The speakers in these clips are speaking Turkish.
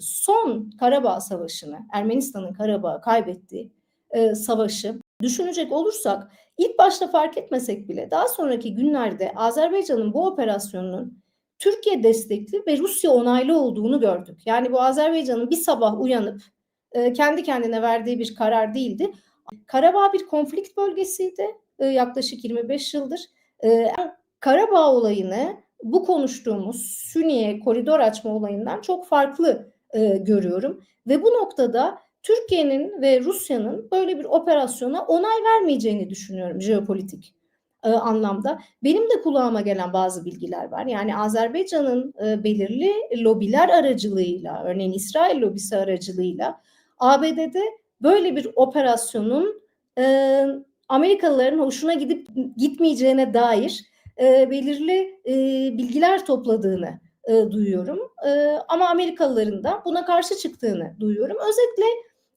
son Karabağ Savaşı'nı, Ermenistan'ın Karabağ'ı kaybettiği e, savaşı düşünecek olursak ilk başta fark etmesek bile daha sonraki günlerde Azerbaycan'ın bu operasyonunun Türkiye destekli ve Rusya onaylı olduğunu gördük. Yani bu Azerbaycan'ın bir sabah uyanıp e, kendi kendine verdiği bir karar değildi. Karabağ bir konflikt bölgesiydi e, yaklaşık 25 yıldır. E, Karabağ olayını bu konuştuğumuz Sünniye koridor açma olayından çok farklı e, görüyorum. Ve bu noktada Türkiye'nin ve Rusya'nın böyle bir operasyona onay vermeyeceğini düşünüyorum jeopolitik e, anlamda. Benim de kulağıma gelen bazı bilgiler var. Yani Azerbaycan'ın e, belirli lobiler aracılığıyla, örneğin İsrail lobisi aracılığıyla ABD'de böyle bir operasyonun e, Amerikalıların hoşuna gidip gitmeyeceğine dair e, belirli e, bilgiler topladığını e, duyuyorum. E, ama Amerikalıların da buna karşı çıktığını duyuyorum. Özetle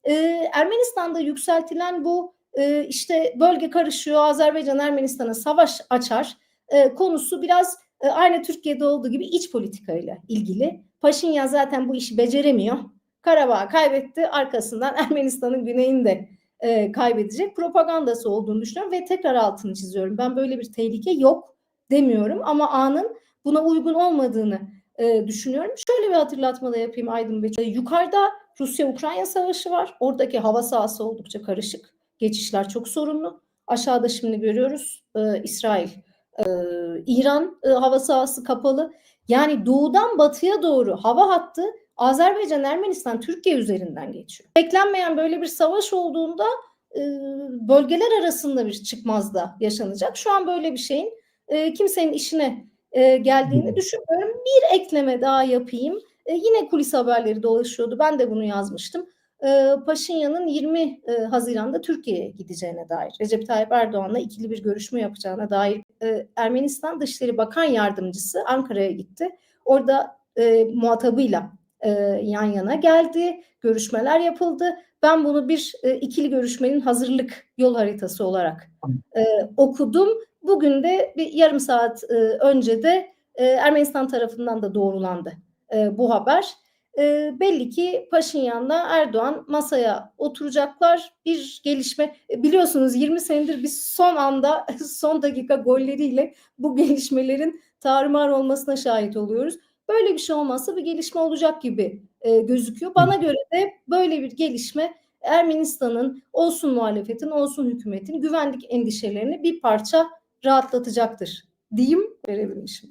e, Ermenistan'da yükseltilen bu e, işte bölge karışıyor, Azerbaycan Ermenistan'a savaş açar e, konusu biraz e, aynı Türkiye'de olduğu gibi iç politikayla ilgili. Paşinyan zaten bu işi beceremiyor. Karabağ kaybetti, arkasından Ermenistan'ın güneyinde e, kaybedecek propagandası olduğunu düşünüyorum ve tekrar altını çiziyorum. Ben böyle bir tehlike yok demiyorum ama anın buna uygun olmadığını e, düşünüyorum. Şöyle bir hatırlatma da yapayım Aydın Bey. E, yukarıda Rusya-Ukrayna savaşı var. Oradaki hava sahası oldukça karışık. Geçişler çok sorunlu. Aşağıda şimdi görüyoruz e, İsrail, e, İran e, hava sahası kapalı. Yani doğudan batıya doğru hava hattı Azerbaycan, Ermenistan, Türkiye üzerinden geçiyor. Beklenmeyen böyle bir savaş olduğunda e, bölgeler arasında bir çıkmazda yaşanacak. Şu an böyle bir şeyin e, kimsenin işine e, geldiğini düşünmüyorum. Bir ekleme daha yapayım. E, yine kulis haberleri dolaşıyordu. Ben de bunu yazmıştım. E, Paşinyan'ın 20 e, Haziran'da Türkiye'ye gideceğine dair, Recep Tayyip Erdoğan'la ikili bir görüşme yapacağına dair e, Ermenistan Dışişleri Bakan Yardımcısı Ankara'ya gitti. Orada e, muhatabıyla e, yan yana geldi, görüşmeler yapıldı. Ben bunu bir e, ikili görüşmenin hazırlık yol haritası olarak e, okudum. Bugün de bir yarım saat e, önce de e, Ermenistan tarafından da doğrulandı e, bu haber. Belli ki Paşinyan'la Erdoğan masaya oturacaklar. Bir gelişme biliyorsunuz 20 senedir biz son anda son dakika golleriyle bu gelişmelerin tarumar olmasına şahit oluyoruz. Böyle bir şey olmazsa bir gelişme olacak gibi e, gözüküyor. Bana göre de böyle bir gelişme Ermenistan'ın olsun muhalefetin olsun hükümetin güvenlik endişelerini bir parça rahatlatacaktır diyeyim verebilmişim.